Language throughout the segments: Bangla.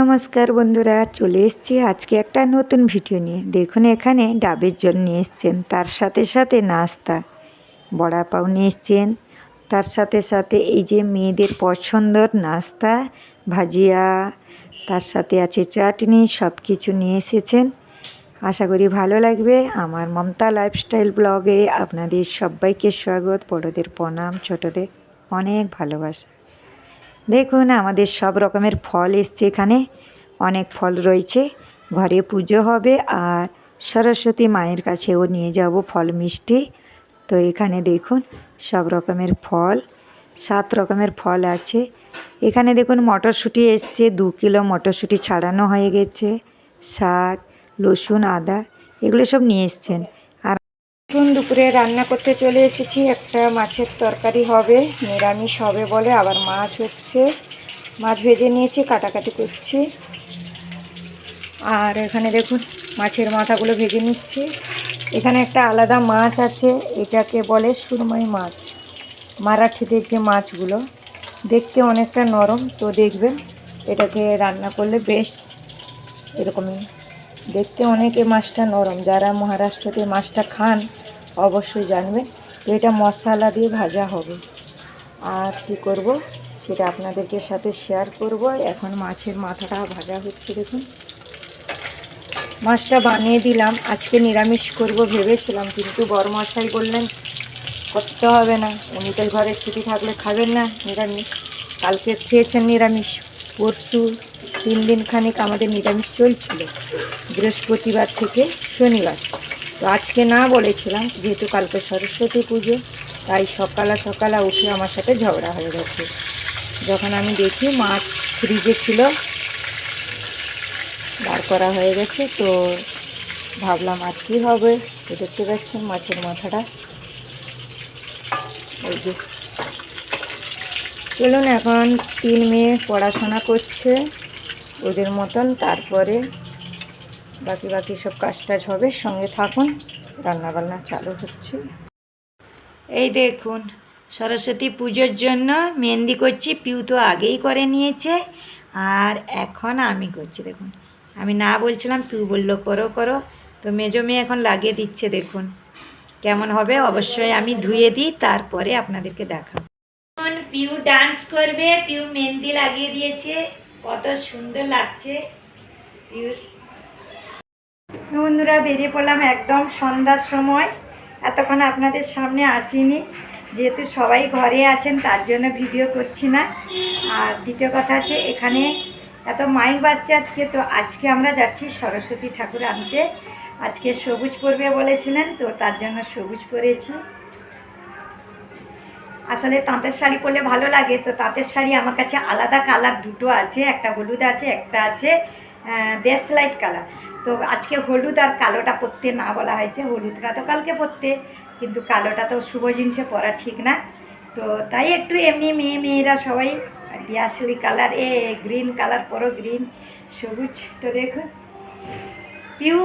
নমস্কার বন্ধুরা, চলে এসেছি আজকে একটা নতুন ভিডিও নিয়ে। দেখুন, এখানে ডাবের জল নিয়ে এসছেন, তার সাথে সাথে নাস্তা। বড়া পাও নিয়ে এসছেন, তার সাথে সাথে এই যে মেয়েদের পছন্দর নাস্তা, ভাজিয়া, তার সাথে আছে চাটনি সব কিছু নিয়ে এসেছেন। আশা করি ভালো লাগবে। আমার মমতা লাইফস্টাইল ব্লগে আপনাদের সবাইকে স্বাগত। বড়দের প্রণাম, ছোটদের অনেক ভালোবাসা। দেখুন, আমাদের সব রকমের ফল এসছে এখানে। অনেক ফল রয়েছে। ঘরে পুজো হবে আর সরস্বতী মায়ের কাছেও নিয়ে যাব ফল মিষ্টি। তো এখানে দেখুন, সব রকমের ফল, সাত রকমের ফল আছে। এখানে দেখুন, মটরশুঁটি এসছে, দু কিলো মটরশুঁটি ছাড়ানো হয়ে গেছে, শাক, রসুন, আদা, এগুলো সব নিয়ে এসছেন। এখন দুপুরে রান্না করতে চলে এসেছি। একটা মাছের তরকারি হবে, নিরামিষ হবে বলে আবার মাছ হচ্ছে। মাছ ভেজে নিয়েছি, কাটাকাটি করছি। আর এখানে দেখুন, মাছের মাথাগুলো ভেজে নিচ্ছি। এখানে একটা আলাদা মাছ আছে, এটাকে বলে সুরমাই মাছ। মারাঠিদের যে মাছগুলো, দেখতে অনেকটা নরম, তো দেখবেন এটাকে রান্না করলে বেশ এরকমই। দেখতে অনেকে মাছটা নরম। যারা মহারাষ্ট্রতে মাছটা খান অবশ্যই জানবেন তো এটা মশলা দিয়ে ভাজা হবে। আর কি করব? সেটা আপনাদেরকে সাথে শেয়ার করব। এখন মাছের মাথাটা ভাজা হচ্ছে, দেখুন। মাছটা বানিয়ে দিলাম। আজকে নিরামিষ করব ভেবেছিলাম, কিন্তু বড়মশাই বললেন, করতে হবে না। উনি তো ঘরে ছুটি থাকলে খাবেন না নিরামিষ। কালকে খেয়েছেন নিরামিষ। পরশু তিন দিন খানিক আমাদের নিরামিষ চলছিল। বৃহস্পতিবার থেকে শনিবার। তো আজকে না বলেছিলাম, যেহেতু কালকে সরস্বতী পুজো, তাই সকালা সকালা উঠে আমার সাথে ঝগড়া হয়ে গেছে। যখন আমি দেখি মাছ ফ্রিজে ছিল, বার করা হয়ে গেছে, তো ভাবলাম আর কী হবে? তো দেখতে পাচ্ছেন মাছের মাথাটা। ওই যে। চলুন এখন তিন মেয়ে পড়াশোনা করছে, ওদের মতন তারপরে বাকি বাকি সব কাজ টাজ হবে, সঙ্গে থাকুন, রান্নাবান্না চালু হচ্ছে। এই দেখুন, সরস্বতী পুজোর জন্য মেহেন্দি করছি, পিউ তো আগেই করে নিয়েছে, আর এখন আমি করছি, দেখুন। আমি না বলছিলাম, পিউ বলল, করো করো। তো মেজো মেয়ে এখন লাগিয়ে দিচ্ছে, দেখুন। কেমন হবে অবশ্যই আমি ধুয়ে দিই, তারপরে আপনাদেরকে দেখাবো। পিউ ডান্স করবে, পিউ মেহেন্দি লাগিয়ে দিয়েছে, কত সুন্দর লাগছে, পিউর। বন্ধুরা বেরিয়ে পড়লাম একদম সন্ধ্যার সময়। এতক্ষণ আপনাদের সামনে আসিনি। যেহেতু সবাই ঘরে আছেন, তার জন্য ভিডিও করছি না। আর দ্বিতীয় কথা আছে এখানে এত মাইক বাজছে আজকে, তো আজকে আমরা যাচ্ছি সরস্বতী ঠাকুর আনতে। আজকে সবুজ পরবে বলেছিলেন, তো তার জন্য সবুজ পরেছি। আসলে তাঁতের শাড়ি পরলে ভালো লাগে, তো তাঁতের শাড়ি আমার কাছে আলাদা কালার, দুটো আছে, একটা হলুদ আছে, একটা আছে। দেশ লাইট কালার তো আজকে হলুদ আর কালোটা পরতে না বলা হয়েছে। হলুদটা তো কালকে পরতে, কিন্তু কালোটা তো শুভ জিনিসে পরা ঠিক না। তো তাই একটু এমনি মেয়ে মেয়েরা সবাই দিয়াশলি কালার এ গ্রিন কালার পরো গ্রিন সবুজ। তো দেখুন পিউ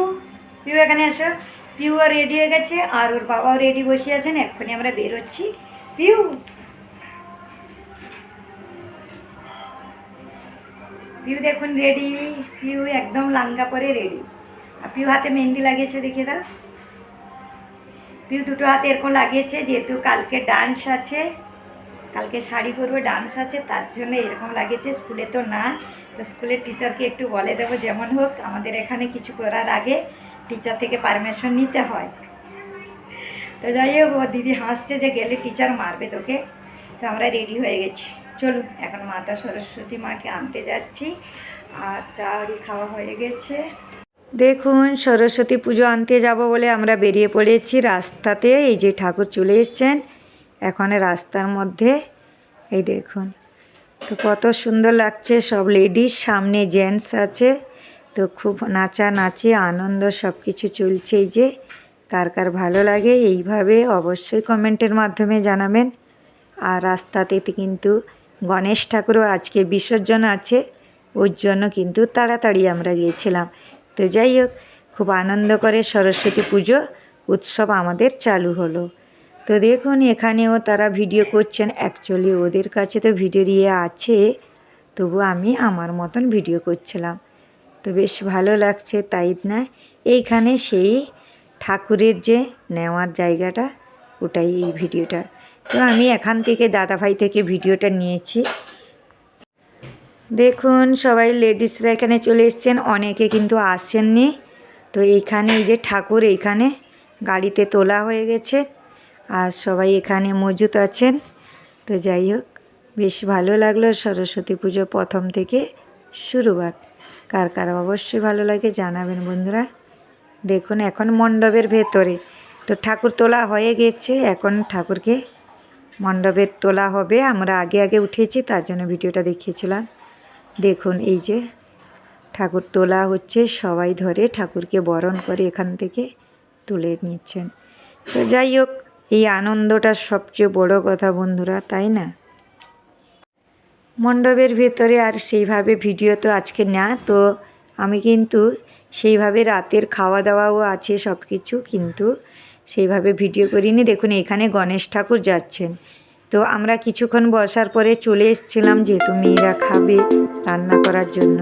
পিউ এখানে আসো পিউও রেডি হয়ে গেছে, আর ওর বাবাও রেডি বসে আছেন। এক্ষুনি আমরা বেরোচ্ছি। পিউ! পিউ দেখুন রেডি পিউ একদম লাঙ্গা পরে রেডি আর পিউ হাতে মেহেন্দি লাগিয়েছে, দেখে দাও। পিউ দুটো হাতে এরকম লাগিয়েছে, যেহেতু কালকে ডান্স আছে, কালকে শাড়ি পরবে ডান্স আছে, তার জন্য এরকম লাগিয়েছে, স্কুলে তো না। তো স্কুলের টিচারকে একটু বলে দেবো, যেমন হোক, আমাদের এখানে কিছু করার আগে টিচার থেকে পারমিশন নিতে হয়। তো যাই হোক, ও দিদি হাসছে যে গেলে টিচার মারবে তোকে। তো আমরা রেডি হয়ে গেছি। চলুন, এখন মাতা সরস্বতী মাকে আনতে যাচ্ছি। আর চাউরি খাওয়া হয়ে গেছে। দেখুন, সরস্বতী পুজো আনতে যাব বলে আমরা বেরিয়ে পড়েছি রাস্তাতে। এই যে ঠাকুর চলে এসছেন, এখন রাস্তার মধ্যে। এই দেখুন, তো কত সুন্দর লাগছে, সব লেডিস, সামনে জেন্টস আছে। তো খুব নাচা নাচি আনন্দ সব কিছু চলছে। এই যে কার কার ভালো লাগে, এইভাবে অবশ্যই কমেন্টের মাধ্যমে জানাবেন। আর রাস্তাতে কিন্তু গণেশ ঠাকুরও আজকে বিসর্জন আছে, ওর জন্য কিন্তু তাড়াতাড়ি আমরা গিয়েছিলাম। তো যাই হোক, খুব আনন্দ করে সরস্বতী পুজো, উৎসব আমাদের চালু হলো। তো দেখুন, এখানেও তারা ভিডিও করছেন। অ্যাকচুয়ালি ওদের কাছে তো ভিডিও ইয়ে আছে, তবু আমি আমার মতন ভিডিও করছিলাম। তো বেশ ভালো লাগছে, তাই না? এইখানে সেই ঠাকুরের যে নেওয়ার জায়গাটা, ওটাই এই ভিডিওটা। তো আমি এখান থেকে দাদাভাই থেকে ভিডিওটা নিয়েছি। দেখুন, সবাই লেডিসরা এখানে চলে এসছেন, অনেকে কিন্তু আসছেননি তো এইখানে এই যে ঠাকুর, এইখানে গাড়িতে তোলা হয়ে গেছে আর সবাই এখানে মজুত আছেন। তো যাই হোক, বেশ ভালো লাগল সরস্বতী পুজো প্রথম থেকে শুরুয়াত কার কার অবশ্যই ভালো লাগে জানাবেন বন্ধুরা। দেখুন, এখন মণ্ডপের ভেতরে। তো ঠাকুর তোলা হয়ে গেছে, এখন ঠাকুরকে মণ্ডপের তোলা হবে। আমরা আগে আগে উঠেছি, তার জন্য ভিডিওটা দেখিয়েছিলাম। দেখুন, এই যে ঠাকুর তোলা হচ্ছে, সবাই ধরে ঠাকুরকে বরণ করে এখান থেকে তুলে নিচ্ছেন। তো যাই হোক, এই আনন্দটা সবচেয়ে বড় কথা বন্ধুরা, তাই না? মণ্ডপের ভেতরে আর সেইভাবে ভিডিও তো আজকে না, তো আমি কিন্তু সেইভাবে রাতের খাওয়া দাওয়াও আছে সব কিছু কিন্তু সেইভাবে ভিডিও করিনি। দেখুন, এখানে গণেশ ঠাকুর যাচ্ছেন। তো আমরা কিছুক্ষণ বসার পরে চলে এসেছিলাম যেহেতু মেয়েরা খাবে রান্না করার জন্য।